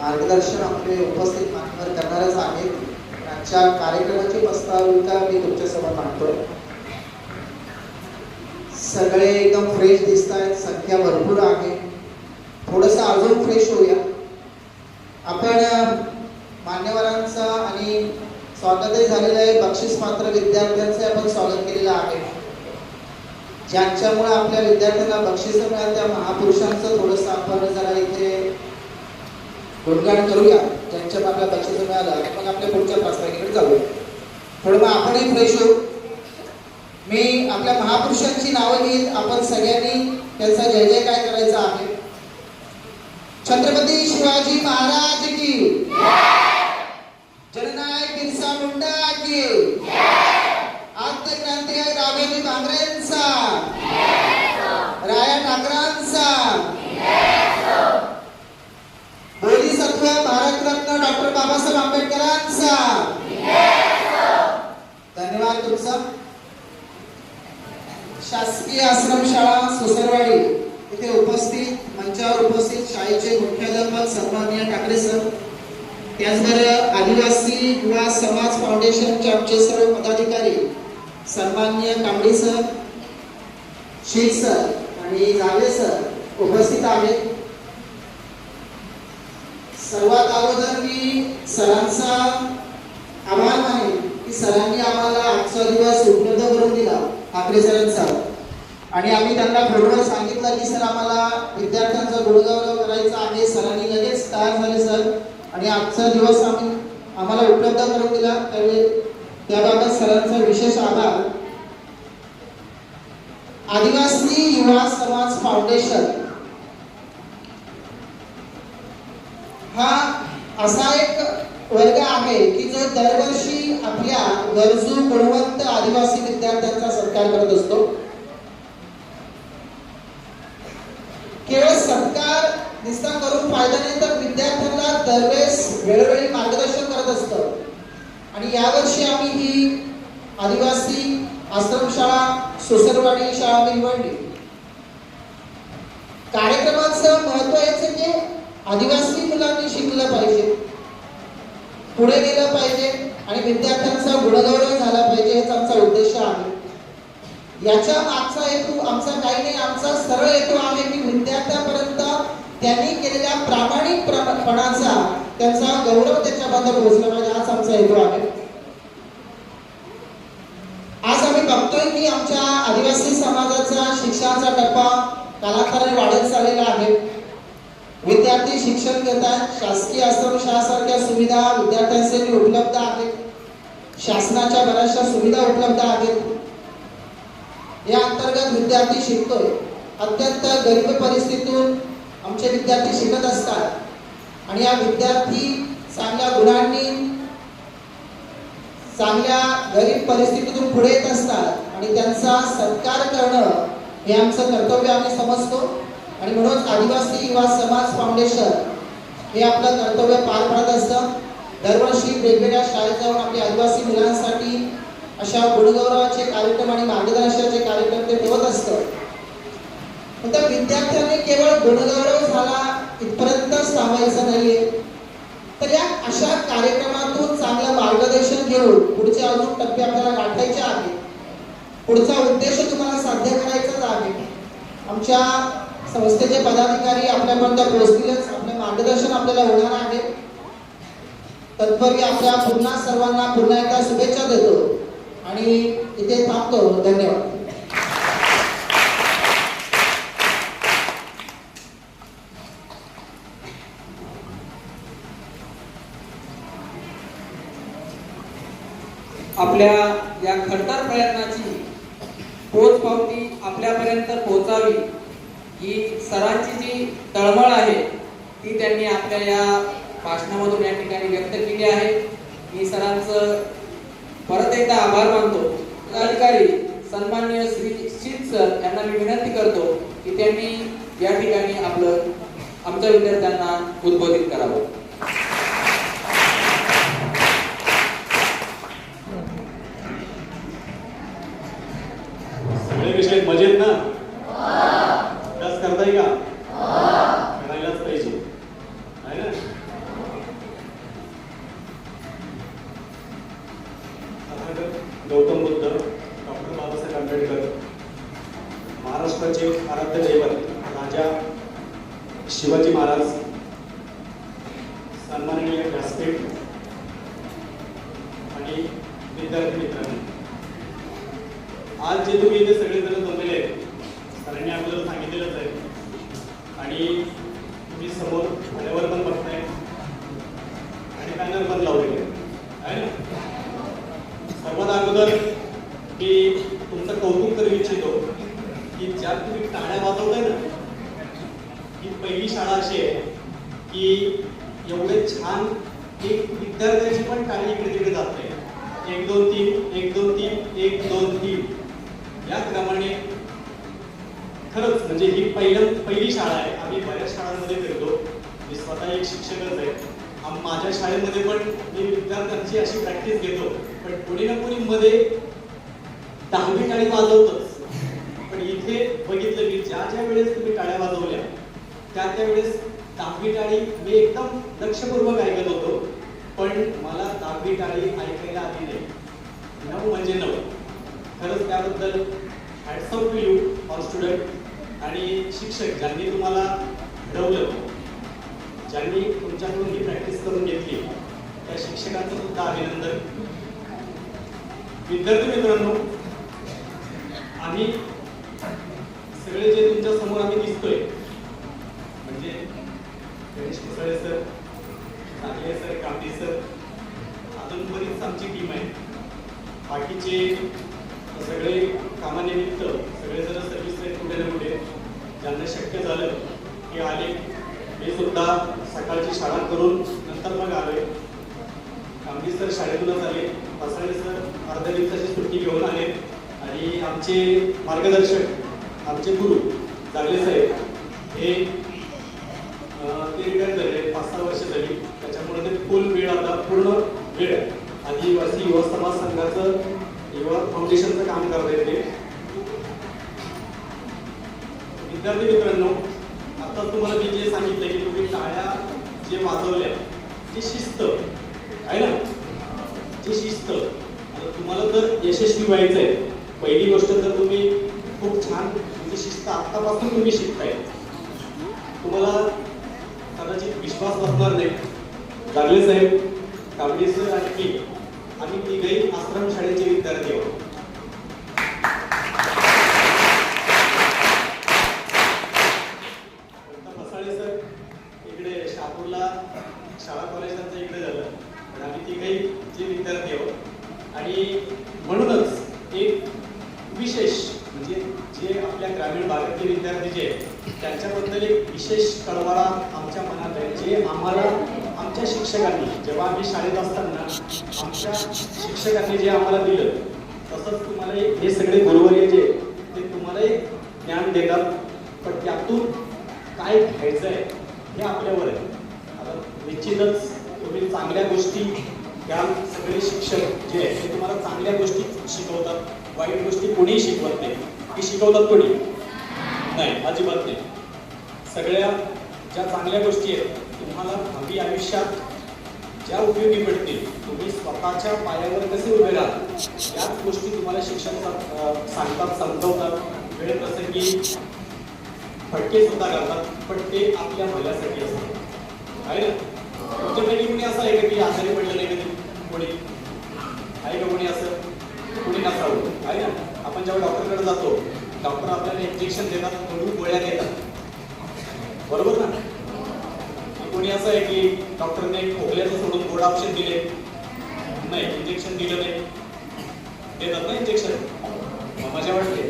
मार्गदर्शन आपले उपस्थित मान्यवर करणारच आहेत. आजच्या कार्यक्रमाची प्रस्ताविका मी तुमच्यासमोर मांडतोय सगळे एकदम फ्रेश दिसत आहेत संख्या भरपूर आहे. थोडंसं अजून फ्रेश होऊया. आपण मान्यवरांचा आणि स्वागतही झालेलं आहे बक्षीस पात्र विद्यार्थ्यांचे आपण स्वागत केलेलं आहे. ज्यांच्यामुळे आपल्या विद्यार्थ्यांना बक्षीस मिळाल त्या महापुरुषांचं थोडंसं आपण जरा इथे गुणगान करूया. ज्यांच्या आपल्या बक्षीस मिळालं मग आपल्या पुढच्या प्रस्ताविकेकडे जाऊया. थोडं मग आपणही फ्रेश होऊ मी आपल्या महापुरुषांची नावं घेईन. आपण सगळ्यांनी त्यांचा जय जय काय करायचा आहे? छत्रपती शिवाजी महाराज की जननायक बिरसा मुंडा की आद्य क्रांतिकारी राघोजी भांगरेंचा राया ठाकरांचा बाबासाहेब आंबेडकरांचा. धन्यवाद तुमचा. शासकीय आश्रमशाळा सोसरवाडी इथे उपस्थित मंचावर उपस्थित शाळेचे मुख्याध्यापक सन्माननीय ठाकरे सर. त्याचबरोबर आदिवासी युवा समाज फाउंडेशनचे आमचे सर्व पदाधिकारी सन्माननीय कांबळे सर शीख सर आणि जावे सर उपस्थित आहेत. सर्वात अगोदर मी सरांचा आभार मानेन की सरांनी आम्हाला आजचा दिवस उपलब्ध करून दिला ठाकरे सरांचा. आणि आम्ही त्यांना खरोखर सांगितलं की सर आम्हाला विद्यार्थ्यांचा गुडगाव करायचा आहे. सरांनी लगेच तयार झाले सर. आणि आजचा दिवस आम्ही आम्हाला उपलब्ध करून दिला. त्यावेळी त्याबाबत सरांचा विशेष आभार. आदिवासी युवा समाज फाउंडेशन हा असा एक वर्ग आहे की जो दरवर्षी आपल्या गरजू गुणवंत आदिवासी विद्यार्थ्यांचा सत्कार करत असतो. केवळ सत्कार निस्ता करून फायदा नाही तर विद्यार्थ्यांना दरवेळेस वेळोवेळी मार्गदर्शन करत असतं. आणि यावर्षी आम्ही ही आदिवासी आश्रमशाळा सोसरवाडी शाळा निवडली कार्यक्रमाचं महत्त्व याचं की आदिवासी मुलांनी शिकलं पाहिजे. पुढे गेलं पाहिजे आणि विद्यार्थ्यांचा गुणगौरव झाला पाहिजे हेच आमचा उद्देश आहे. याच्या मागचा हेतू आमचा काही नाही आमचा सरळ हेतू आहे की विद्यार्थ्यापर्यंत त्यांनी केलेल्या प्रामाणिक त्यांचा गौरव त्याच्याबद्दल पोहोचला पाहिजे हाच आमचा हेतू आहे. आज आम्ही बघतोय की आमच्या आदिवासी समाजाचा शिक्षणाचा टप्पा कालांतराने वाढत चाललेला आहे. विद्यार्थी शिक्षण घेतात शासकीय आश्रमशाळासारख्या सुविधा विद्यार्थ्यांसाठी उपलब्ध आहेत. शासनाच्या बऱ्याचशा सुविधा उपलब्ध आहेत. या अंतर्गत विद्यार्थी शिकतोय. अत्यंत गरीब परिस्थितीतून आमचे विद्यार्थी शिकत असतात. आणि या विद्यार्थी चांगल्या गुणांनी चांगल्या गरीब परिस्थितीतून पुढे येत असतात. आणि त्यांचा सत्कार करणं हे आमचं कर्तव्य आम्ही समजतो. आणि म्हणून आदिवासी युवा समाज फाउंडेशन हे आपलं कर्तव्य पार पाडत असतं. दरवर्षी वेगवेगळ्या शाळेत जाऊन आपल्या आदिवासी मुलांसाठी अशा गुणगौरवाचे कार्यक्रम आणि मार्गदर्शनाचे कार्यक्रम ते ठेवत असतं. पण त्या विद्यार्थ्यांनी केवळ गुणगौरव झाला इथपर्यंत थांबायचं नाहीये. तर या अशा कार्यक्रमातून चांगलं मार्गदर्शन घेऊन पुढचे अजून टप्पे आपल्याला गाठायचे आहे पुढचा उद्देश तुम्हाला साध्य करायचाच आहे. आमच्या संस्थेचे पदाधिकारी आपल्यापर्यंत पोहोचतीलच. आपले मार्गदर्शन आपल्याला होणार आहे. तत्पूर्वी आपल्या पुन्हा सर्वांना पुन्हा एकदा शुभेच्छा देतो. आणि इथे थांबतो. धन्यवाद. आपल्या या खडतर प्रयत्नाची पोचपावती आपल्यापर्यंत पोहोचावी. की सरांची जी तळमळ आहे ती त्यांनी आपल्या या भाषणामधून या ठिकाणी व्यक्त केली आहे. मी सरांचं परत एकदा आभार मानतो. अधिकारी सन्मान्य श्री शीत सर यांना मी विनंती करतो की त्यांनी या ठिकाणी आपलं आमच्या विद्यार्थ्यांना उद्बोधित करावं. सगळे विषय मजेत ना? अभ्यास करताय का करायलाच पाहिजे आहे ना महाराज सन्माननीय व्यासपीठ आणि विद्यार्थी मित्रांनो आज जे तुम्ही इथे सगळेजण जमलेले आहेत सरांनी आपल्याला सांगितलेलंच आहे आणि तुम्ही समोर आल्यावर पण बघताय आणि बॅनर पण लावलेले आहे ना सर्वात अगोदर मी तुमचं कौतुक करू इच्छितो की ज्या तुम्ही टाळ्या वाजवताय ना ही पहिली शाळा अशी आहे की एवढे छान एक विद्यार्थ्याची पण टाळी इकडे तिकडे जात नाही एक दोन तीन एक दोन तीन एक दोन तीन याप्रमाणे खरंच म्हणजे ही पहिलं पहिली शाळा आहे आम्ही बऱ्याच शाळांमध्ये फिरतो मी स्वतः एक शिक्षकच आहे आम- माझ्या शाळेमध्ये पण मी विद्यार्थ्यांची अशी प्रॅक्टिस घेतो पण कोणी ना कोणी मध्ये दहावी टाळी वाजवतच. पण इथे बघितलं की ज्या ज्या वेळेस तुम्ही टाळ्या वाजवल्या त्या त्या वेळेस दहावी टाळी मी एकदम लक्षपूर्वक ऐकत होतो. पण मला दहावी टाळी ऐकायला आली नाही. नऊ म्हणजे नऊ खरंच त्याबद्दल hats to you all student आणि शिक्षक ज्यांनी तुम्हाला घडवलं ज्यांनी तुमच्याकडून ही प्रॅक्टिस करून घेतली त्या शिक्षकांचं सुद्धा अभिनंदन. विद्यार्थी मित्रांनो आणि सगळे जे तुमच्यासमोर आम्ही दिसतोय म्हणजे Ganesh Kusale sir Nagle sir Kambi sir अजून बरीच आमची टीम आहे बाकीचे सगळे कामानिमित्त सगळे जण सर्व्हिस आहेत कुठे ना कुठे ज्यांना शक्य झालं ते आले. मी सुद्धा सकाळची शाळा करून नंतर मग आलोय. कांबी सर शाळेतूनच आले. पासाळे सर अर्ध्या दिवसाची सुट्टी घेऊन आले आणि आमचे मार्गदर्शक आमचे गुरु जागले साहेब हे ते रिटायर झाले पाच सहा वर्ष झाली. त्याच्यामुळे ते फुल वेळ आता पूर्ण वेळ आदिवासी युवा समाज संघाचं युवा फाउंडेशनचं काम करत ते. विद्यार्थी मित्रांनो आता तुम्हाला मी जे सांगितलं की तुम्ही टाळ्या जे वाजवल्या ते शिस्त आहे ना? जी शिस्त. आता तुम्हाला जर यशस्वी व्हायचं आहे पहिली गोष्ट तर तुम्ही खूप छान तुमची शिस्त आत्तापासून तुम्ही शिकताय. तुम्हाला कदाचित विश्वास बसणार नाही. जागले साहेब कांबळे सर आणि मी आम्ही तिघही आश्रम शाळेचे विद्यार्थी आहोत. आता इकडे शाळा कॉलेज इकडे झालं. पण आम्ही तिघही जे विद्यार्थी आहोत. आणि म्हणूनच एक विशेष म्हणजे जे आपल्या ग्रामीण भागातले विद्यार्थी जे आहेत त्यांच्याबद्दल एक विशेष कळवळा आमच्या मनात आहे जे आम्हाला आमच्या शिक्षकांनी जेव्हा आम्ही शाळेत असताना आमच्या शिक्षकांनी जे आम्हाला दिलं तसंच तुम्हाला एक- हे सगळे गुरुवर्य जे ते तुम्हाला एक ज्ञान देतात. पण त्यातून काय घ्यायचं आहे हे आपल्यावर आहे. आता निश्चितच तुम्ही चांगल्या गोष्टी या सगळे शिक्षक जे आहेत ते तुम्हाला चांगल्या गोष्टी शिकवतात. वाईट गोष्टी कोणीही शिकवत नाही. की शिकवतात कोणी? नाही अजिबात नाही. सगळ्या ज्या चांगल्या गोष्टी आहेत तुम्हाला भावी आयुष्यात ज्या उपयोगी पडतील तुम्ही स्वतःच्या पायावर कसे उभे राहाल त्याच गोष्टी तुम्हाला शिक्षण सांगतात समजवतात वेळ प्रसंगी फटके सुद्धा घालतात पण ते आपल्या भल्यासाठी असतात. आहे ना? तुमच्यापैकी कोणी असं आहे का की आजारी पडलं नाही कधी? कोणी? आहे का कोणी असं? कोणी नसावं? आहे ना? आपण जेव्हा डॉक्टरकडे जातो डॉक्टर आपल्याला इंजेक्शन देतात कोणी गोळ्या देतात. बरोबर ना? कोणी असं आहे की डॉक्टरने खोकल्याचं सोडून गोड औषध दिले? नाही इंजेक्शन दिलं नाही. देतात ना इंजेक्शन मजा वाटते.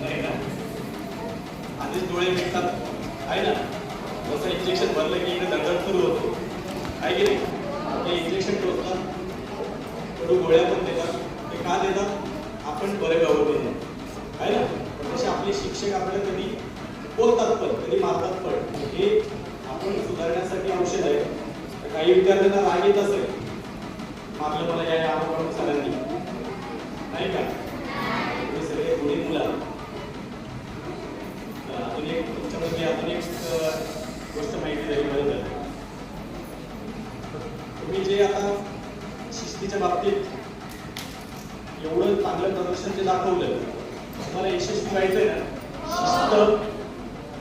नाही ना? आधीच डोळे मिळतात आहे ना? जसं इंजेक्शन भरलं की इकडे दगड सुरू होतो. आहे की नाही? ते इंजेक्शन टोचतात. कडू गोळ्या पण देतात. ते का देतात? आपण बरे व्हावं आहे ना? तसे आपले शिक्षक आपल्याला कधी बोलतात पण कधी मारतात पण. हे आपण सुधारण्यासाठी औषध आहे. तर काही विद्यार्थ्यांना राग येत असेल मारलं मला या आरोपांना सरांनी नाही का? हे सगळे गुणी मुलं अजून एक तुमच्यामध्ये अजून एक गोष्ट माहिती झाली बरं झालं तुम्ही जे आता शिस्तीच्या बाबतीत एवढं चांगलं प्रदर्शन ते दाखवलं तुम्हाला यशस्वी व्हायचंय ना? शिस्त.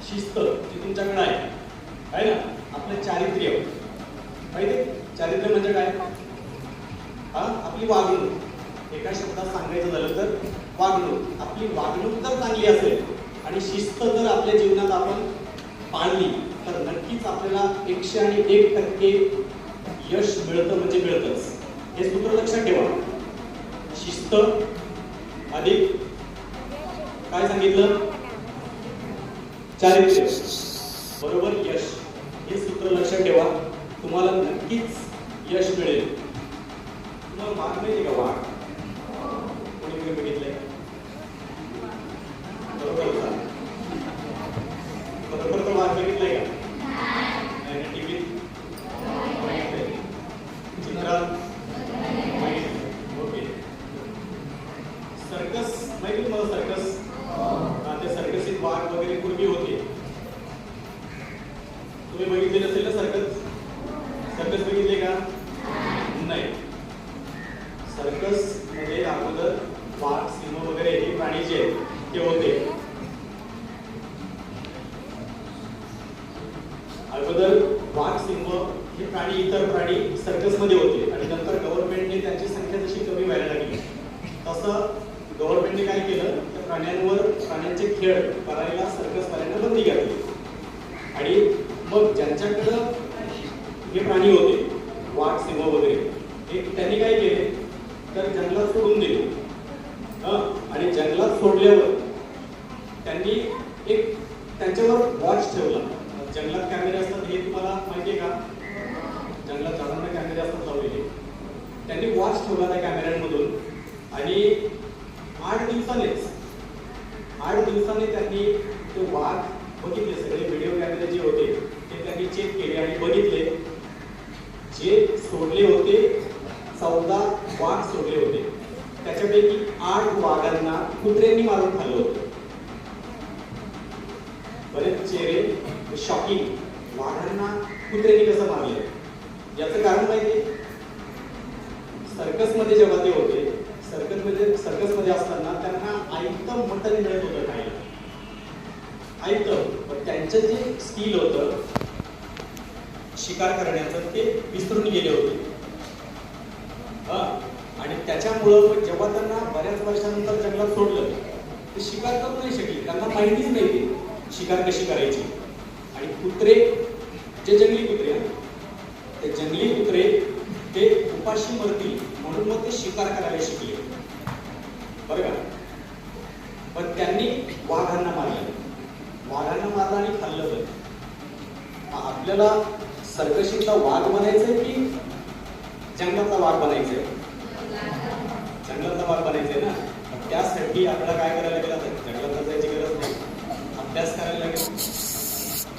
शिस्त जी तुमच्याकडे आहे. आहे ना? आपलं चारित्र्य. माहिती चारित्र्य म्हणजे काय? हा? आपली वागणूक. एका शब्दात सांगायचं झालं तर वागणूक. आपली वागणूक जर चांगली असेल आणि शिस्त जर आपल्या जीवनात आपण पाळली तर नक्कीच आपल्याला एकशे आणि एक टक्के यश मिळतं म्हणजे मिळतंच. हे सूत्र लक्षात ठेवा. शिस्त अधिक काय सांगितलं? चारित्र्य बरोबर यश. हे सूत्र लक्षात ठेवा. तुम्हाला नक्कीच यश मिळेल. तुम्हाला वाघ माहिती का? वाघ. कोणी बघितलंय बरोबर का बरोबर तर वाघ बघितलंय का टीव्हीत बघितलंय चित्रात ओके सर्कस माहिती तुम्हाला सर्कस हा ते सर्कसीत वाघ वगैरे पूर्वी होते तुम्ही बघितले नसेल ना सर्कस सर्कस बघितले का नाही सर्कसमध्ये अगोदर वाघ सिंह वगैरे हे प्राणी जे आहेत ते होते अगोदर वाघ सिंह हे प्राणी इतर प्राणी सर्कसमध्ये होते आणि नंतर गव्हर्नमेंटने त्यांची संख्या जशी कमी व्हायला लागली तसं गव्हर्नमेंटने काय केलं? त्या प्राण्यांवर प्राण्यांचे खेळ करायला सर्कस करायला बंदी घातली. आणि मग ज्यांच्याकडं हे प्राणी होते वाघ सिंह वगैरे हे त्यांनी काय केले? तर जंगलात सोडून दिले. आणि जंगलात सोडल्यावर त्यांनी एक त्यांच्यावर वॉच ठेवला जंगलात कॅमेरे असतात हे तुम्हाला माहिती आहे का जंगलात झाडांना कॅमेरे असतात लावलेले त्यांनी वॉच ठेवला त्या कॅमेऱ्यांमधून आणि आठ दिवसानेच आठ दिवसाने त्यांनी ते वाघ बघितले सगळे व्हिडिओ कॅमेरे जे होते ते त्यांनी चेक केले आणि बघितले जे सोडले होते. चौदा वाघ सोडले होते. त्याच्यापैकी आठ वाघांना कुत्र्यांनी मारून खाल्लं होतं बरेच चेहरे शॉकिंग वाघांना कुत्र्यांनी कसं मारलं याचं कारण माहिती सर्कसमध्ये जेव्हा ते होते सर्कसमध्ये सर्कसमध्ये असताना त्यांना आयतं मटण मिळत होतं खायला आयतं पण त्यांचं जे स्किल होतं शिकार करण्याचं ते विसरून गेले होते हा आणि जेव्हा त्यांना बऱ्याच वर्षानंतर जंगलात सोडलं ते शिकार करू नाही शकले. त्यांना माहितीच नाही शिकार कशी करायची. आणि कुत्रे जे जंगली कुत्रे ते जंगली कुत्रे ते उपाशी मरतील म्हणून मग ते शिकार करायला शिकले. बरं का? पण त्यांनी वाघांना मारलं. वाघांना मारलं आणि खाल्लं पण. आपल्याला सर्कशीतला वाघ बनायचंय की जंगलातला वाघ बनायचंय? जंगलातला वाघ ना. मग त्यासाठी आपल्याला काय करायला लागेल आता? जंगलात जायची गरज नाही. अभ्यास करायला लागेल.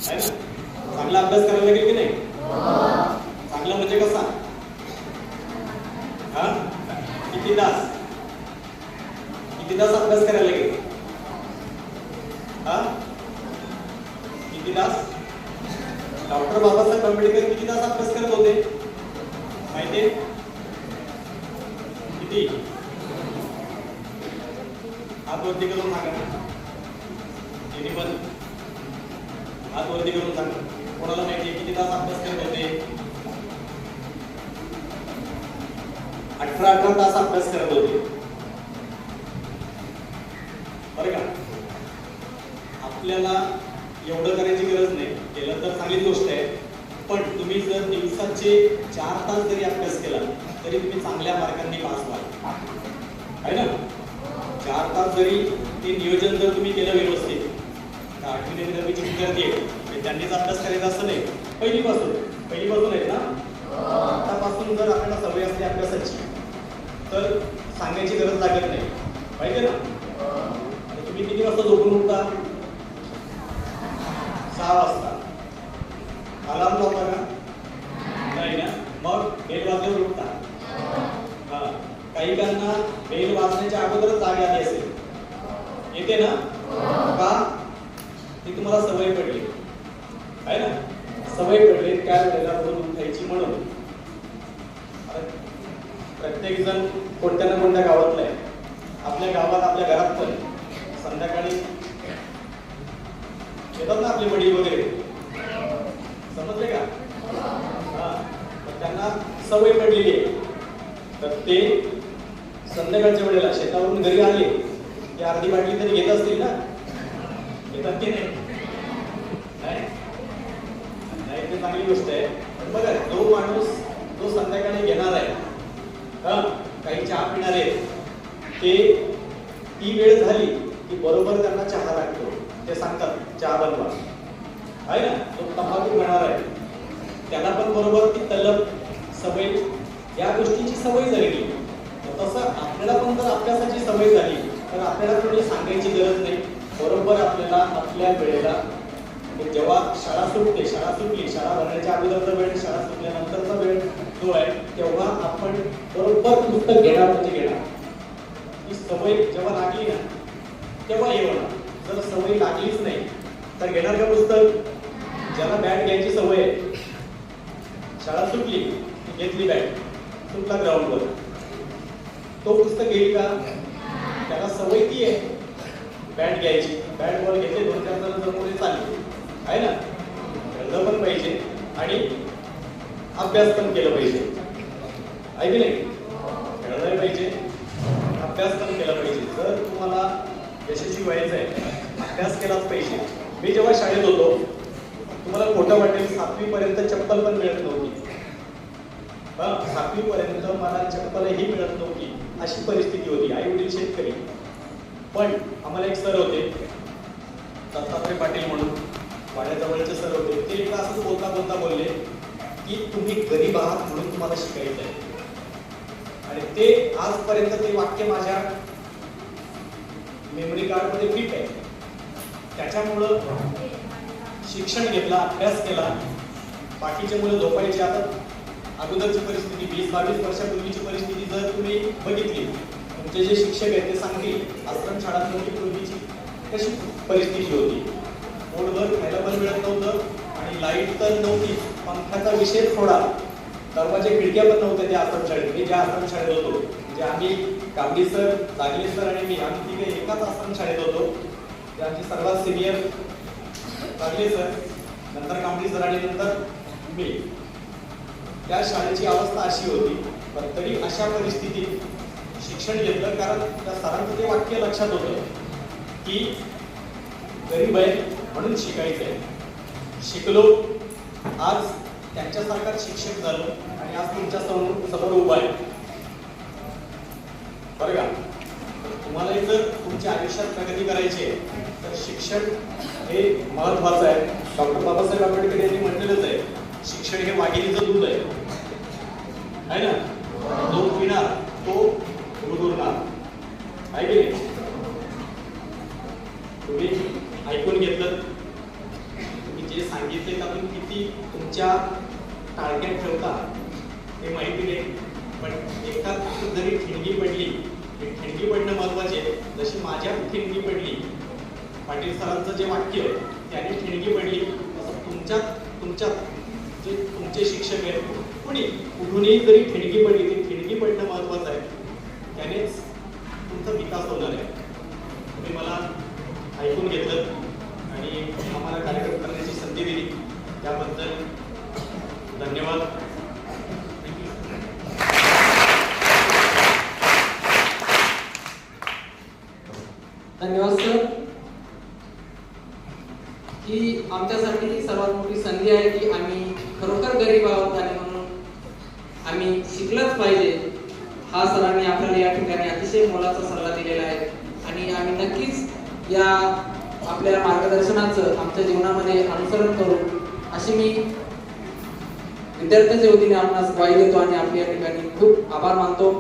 आहे ना? चांगला अभ्यास करायला लागेल की नाही? चांगला म्हणजे कसा? हा? किती तास? किती तास अभ्यास करायला लागेल? हा? किती तास? डॉक्टर बाबासाहेब आंबेडकर किती तास अभ्यास करत होते माहिती किती हात वरती करून सांगा तिने पण हात वरती करून सांगा कोणाला माहिती किती तास अभ्यास करत होते अठरा अठरा तास अभ्यास करत होते. बरं का? आपल्याला एवढं करायची गरज नाही. केलं तर चांगली गोष्ट आहे. पण तुम्ही जर दिवसाचे चार तास जरी अभ्यास केला तरी तुम्ही चांगल्या मार्गांनी पास व्हाल. आहे ना? चार तास जरी ते नियोजन जर तुम्ही केलं व्यवस्थित तर आठवी नववी विद्यार्थी आहे त्यांनीच अभ्यास करायचा असं नाही. पहिलीपासून. पहिलीपासून आहेत ना? आतापासून जर आपण तर सांगण्याची गरज लागत नाही. पाहिजे ना? तुम्ही किती वाजता झोपून उठता सहा वाजता अलार्म लावता का नाही ना मग बेल वाजल्यावर उठता हा काही काहींना बेल वाजण्याच्या अगोदरच जाग आली असेल येते ना का ती तुम्हाला सवय पडली आहे ना सवय पडली त्या वेळेला रोज उठायची म्हणून आता प्रत्येक जण कोणत्या ना कोणत्या गावातला आहे आपल्या गावात आपल्या घरात पण संध्याकाळी येतात ना आपले वडील वगैरे समजले का हा तर त्यांना सवय पडलेली आहे. तर ते संध्याकाळच्या वेळेला शेतावरून घरी आले की अर्धी बाटली तरी घेत असतील ना? घेतात की नाही? नाही. ते चांगली गोष्ट आहे. पण बघा जो माणूस जो संध्याकाळी घेणार आहे हा काही चहा पिणारे ते ती वेळ झाली की बरोबर त्यांना चहा लागतो. ते सांगतात चहा बनवा. आहे ना? तो तंबाखू घेणार आहे. त्याला पण बरोबर ती तलब सवय या गोष्टीची सवय झाली तर तसं आपल्याला पण जर अभ्यासाची सवय झाली तर आपल्याला कोणी सांगायची गरज नाही. बरोबर आपल्याला आपल्या वेळेला म्हणजे जेव्हा शाळा सुटते शाळा सुटली शाळा भरण्याच्या अगोदरचा वेळ शाळा सुटल्यानंतरचा वेळ जो आहे तेव्हा आपण बरोबर पुस्तक घेणार म्हणजे घेणार. ही सवय जेव्हा लागली ना तेव्हा येऊ जर सवय लागलीच नाही तर घेणार का पुस्तक? ज्याला बॅट घ्यायची सवय आहे. शाळा सुटली घेतली बॅट सुटला ग्राउंडवर तो पुस्तक घेईल का? त्याला सवय ती आहे. बॅट घ्यायची. बॅट बॉल घेतले दोन चार जण जमवले चालले. आहे ना? खेळलं पण पाहिजे आणि अभ्यास पण केलं पाहिजे. आहे की नाही? खेळलं पाहिजे अभ्यास पण केला पाहिजे. जर तुम्हाला यशस्वी व्हायचं आहे अभ्यास केलाच पाहिजे. मी जेव्हा शाळेत होतो तुम्हाला खोटं वाटेल सातवीपर्यंत चप्पल पण मिळत नव्हती. सातवीपर्यंत मला चप्पलही मिळत नव्हती. अशी परिस्थिती होती. आई वडील शेतकरी. पण आम्हाला एक सर होते. दत्तात्रय पाटील म्हणून. वाड्याजवळचे सर होते. ते एकदा असंच बोलता बोलता बोलले की तुम्ही गरीब आहात म्हणून तुम्हाला शिकायचं आहे. आणि ते आजपर्यंत ते वाक्य माझ्या मेमरी कार्डमध्ये फिट आहे. त्याच्यामुळं शिक्षण घेतला अभ्यास केला. बाकीचे मुलं झोपायचे. आता अगोदरची परिस्थिती वीस बावीस वर्षापूर्वीची परिस्थिती जर तुम्ही बघितली तुमचे जे शिक्षक आहेत ते सांगतील आश्रम शाळांमध्ये पूर्वीची कशी परिस्थिती होती. पोटभर खायला पण मिळत नव्हतं आणि लाइट तर नव्हती. पंखाचा विषय थोडा. दरवाजे खिडक्या पण नव्हत्या त्या आश्रम शाळेत मी ज्या आश्रम शाळेत होतो म्हणजे आम्ही कांबडी सर जागले सर आणि मी आम्ही तिघे एकाच आश्रम शाळेत होतो. ते आमचे सर्वात सिनियर जागले सर नंतर कांबडी सर आणि नंतर मी. त्या शाळेची अवस्था अशी होती पण तरी अशा परिस्थितीत शिक्षण घेतलं कारण त्या सरांचं ते वाक्य लक्षात होतं की गरीब आहे म्हणून शिकायचं आहे शिकलो आज त्यांच्यासारखा शिक्षक झालो आणि आज तुमच्यासमोर समोर उभा आहे. बरं का? तुम्हालाही जर तुमच्या आयुष्यात प्रगती करायची आहे. तर शिक्षण हे महत्वाचं आहे. डॉक्टर बाबासाहेब आंबेडकर यांनी म्हटलेलंच आहे. शिक्षण हे वाघिणीचं दूध आहे. आहे ना? जो पिणार तो रुदुरणार. आहे की तुम्ही ऐकून घेतलं. तुम्ही जे सांगितले आपण किती तुमच्या टार्गेट ठेवता हे माहिती नाही. पण एकदा जरी ठिणगी पडली ठिणगी पडणं महत्त्वाचे आहे. जशी माझ्या ठिणगी पडली पाटील सरांचं जे वाक्य आहे त्याने ठिणगी पडली तसं तुमच्यात तुमच्यात तुमचे शिक्षक आहेत. कुणी? कुठूनही जरी ठिणगी पडली ती ठिणगी पडणं महत्वाचं आहे. त्यानेच तुमचा विकास होणार आहे. तुम्ही मला ऐकून घेतलं आणि आम्हाला कार्यक्रम करण्याची संधी दिली. त्याबद्दल धन्यवाद. धन्यवाद सर. ही आमच्यासाठी सर्वात मोठी संधी आहे की आम्ही गरीब आहोत आणि म्हणून आम्ही शिकलंच पाहिजे. हा सरांनी आपल्याला या ठिकाणी अतिशय मोलाचा सल्ला दिलेला आहे. आणि आम्ही नक्कीच या आपल्या मार्गदर्शनाचं आमच्या जीवनामध्ये अनुसरण करू. अशी मी विद्यार्थ्यांच्या वतीने आपणास ग्वाही देतो आणि आपल्या या ठिकाणी खूप आभार मानतो.